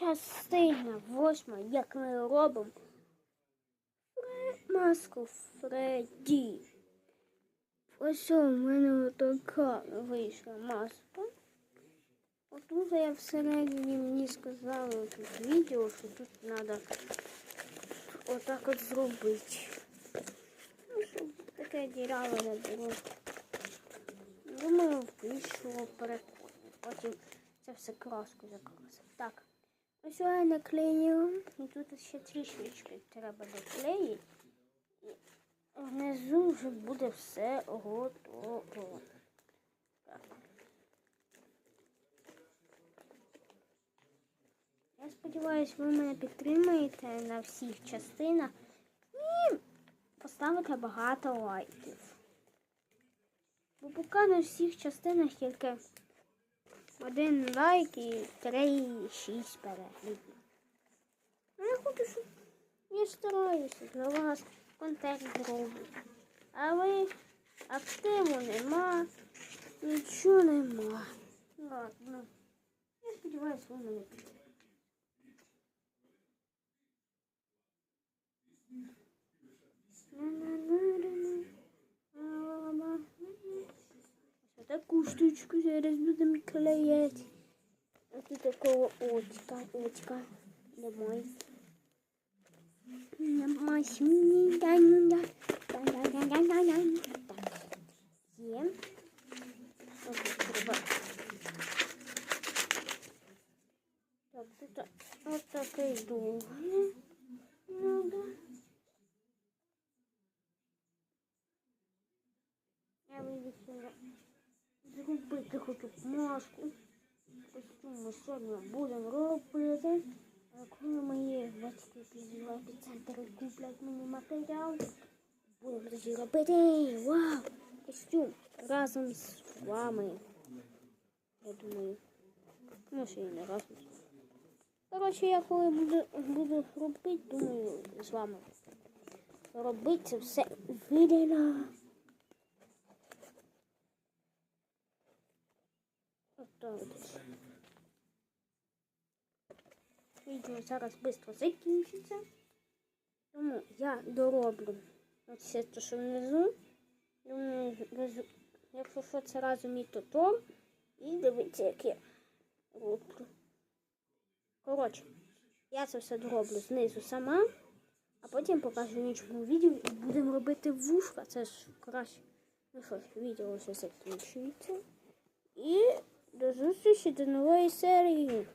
частина восьма, як ми робимо маску Фредді. Ось у мене така вийшла маска. Отут я всередині мені сказали тут відео, що тут треба отак от зробити. Ну, щоб таке діряве не було. Думаю, вийшло прикольно. Потім це все краску закрасив. Так. Ось я наклеїла. І тут ще трішечки треба доклеїти. І внизу вже буде все готово. Я сподіваюся, ви мене підтримаєте на всіх частинах і поставите багато лайків. Бо поки на всіх частинах тільки один лайк і три, шість переглядів. Ну, я хочу, щоб я стараюся для вас контент зроблю. А ви активу нема, нічого нема. Ладно. Я сподіваюся, ви мене підтримаєте. Штучку зараз будемо клеїти. А тут такого очка, очка. Так. Є. Тут треба. Так, тут ось такий довгий. Я вирішила зробити хочу маску. Ми сьогодні будемо робити. Коли мої батьки підійшли до центру і куплять мені матеріал, будемо тоді робити. Вау! Костюм разом з вами. Я думаю, ну ще й не разом. Коротше, я коли буду, буду робити, думаю, з вами робити все видно. Відео зараз швидко закінчиться. Тому я дороблю оце те, що внизу. Думаю, якщо що, це разом і тотор. І дивіться, як я роблю. Коротше, я це все дороблю знизу сама, а потім покажу в іншому відео і будемо робити вушка. Це ж краще. Ну що ж, відео вже закінчується. І до зустрічі до нової серії.